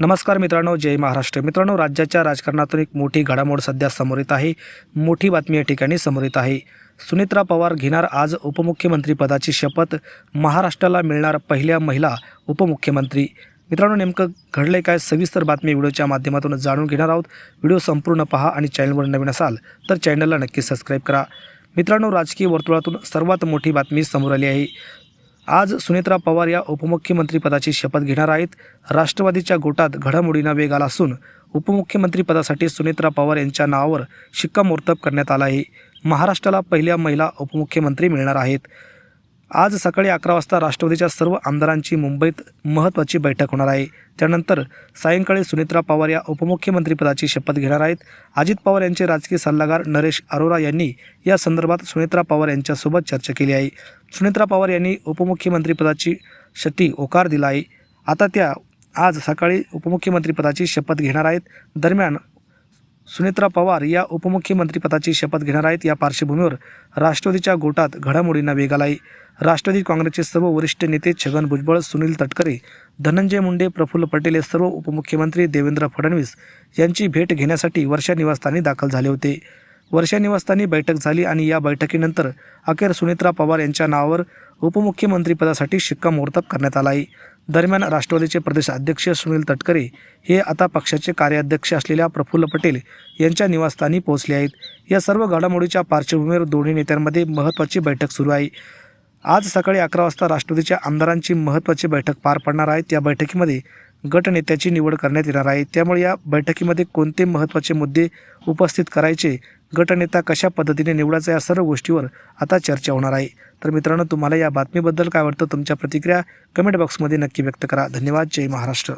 नमस्कार मित्रांनो जय महाराष्ट्र. मित्रांनो राज्याच्या राजकारणातून एक मोठी घडामोड सध्या समोर येत आहे. मोठी बातमी या ठिकाणी समोर येत आहे. सुनित्रा पवार घेणार आज उपमुख्यमंत्रीपदाची शपथ. महाराष्ट्राला मिळणार पहिल्या महिला उपमुख्यमंत्री. मित्रांनो नेमकं घडलंय काय? सविस्तर बातमी व्हिडिओच्या माध्यमातून जाणून घेणार आहोत. व्हिडिओ संपूर्ण पहा आणि चॅनलवर नवीन असाल तर चॅनलला नक्की सबस्क्राईब करा. मित्रांनो राजकीय वर्तुळातून सर्वात मोठी बातमी समोर आली आहे. आज सुनेत्रा पवार या उपमुख्यमंत्रीपदाची शपथ घेणार आहेत. राष्ट्रवादीच्या गोटात घडामोडींना वेग आला असून उपमुख्यमंत्रीपदासाठी सुनेत्रा पवार यांच्या नावावर शिक्कामोर्तब करण्यात आला आहे. महाराष्ट्राला पहिल्या महिला उपमुख्यमंत्री मिळणार आहेत. आज सकाळी अकरा वाजता राष्ट्रवादीच्या सर्व आमदारांची मुंबईत महत्त्वाची बैठक होणार आहे. त्यानंतर सायंकाळी सुनित्रा पवार या उपमुख्यमंत्रीपदाची शपथ घेणार आहेत. अजित पवार यांचे राजकीय सल्लागार नरेश अरोरा यांनी या संदर्भात सुनेत्रा पवार यांच्यासोबत चर्चा केली आहे. सुनेत्रा पवार यांनी उपमुख्यमंत्रीपदाची शती होकार दिला आहे. आता त्या आज सकाळी उपमुख्यमंत्रीपदाची शपथ घेणार आहेत. दरम्यान सुनेत्रा पवार या उपमुख्यमंत्रीपदाची शपथ घेणार आहेत. या पार्श्वभूमीवर राष्ट्रवादीच्या गोटात घडामोडींना वेग आला आहे राष्ट्रवादी काँग्रेसचे सर्व वरिष्ठ नेते छगन भुजबळ सुनील तटकरे धनंजय मुंडे प्रफुल्ल पटेल हे सर्व उपमुख्यमंत्री देवेंद्र फडणवीस यांची भेट घेण्यासाठी वर्षा निवासस्थानी दाखल झाले होते. वर्षा निवासस्थानी बैठक झाली आणि या बैठकीनंतर अखेर सुनेत्रा पवार यांच्या नावावर उपमुख्यमंत्रीपदासाठी शिक्कामोर्तब करण्यात आला आहे दरम्यान राष्ट्रवादीचे प्रदेश अध्यक्ष सुनील तटकरे हे आता पक्षाचे कार्याध्यक्ष असलेल्या प्रफुल्ल पटेल यांच्या निवासस्थानी पोहोचले आहेत. या सर्व घडामोडीच्या पार्श्वभूमीवर दोन्ही नेत्यांमध्ये महत्त्वाची बैठक सुरू आहे. आज सकाळी अकरा वाजता राष्ट्रवादीच्या आमदारांची महत्त्वाची बैठक पार पडणार आहे. त्या बैठकीमध्ये गटनेत्याची निवड करण्यात येणार आहे. त्यामुळे या बैठकीमध्ये कोणते महत्त्वाचे मुद्दे उपस्थित करायचे गटनेता कशा पद्धतीने निवडायचा या सर्व गोष्टीवर आता चर्चा होणार आहे. तर मित्रांनो तुम्हाला या बातमीबद्दल काय वाटतं? तुमच्या प्रतिक्रिया कमेंट बॉक्समध्ये नक्की व्यक्त करा. धन्यवाद. जय महाराष्ट्र.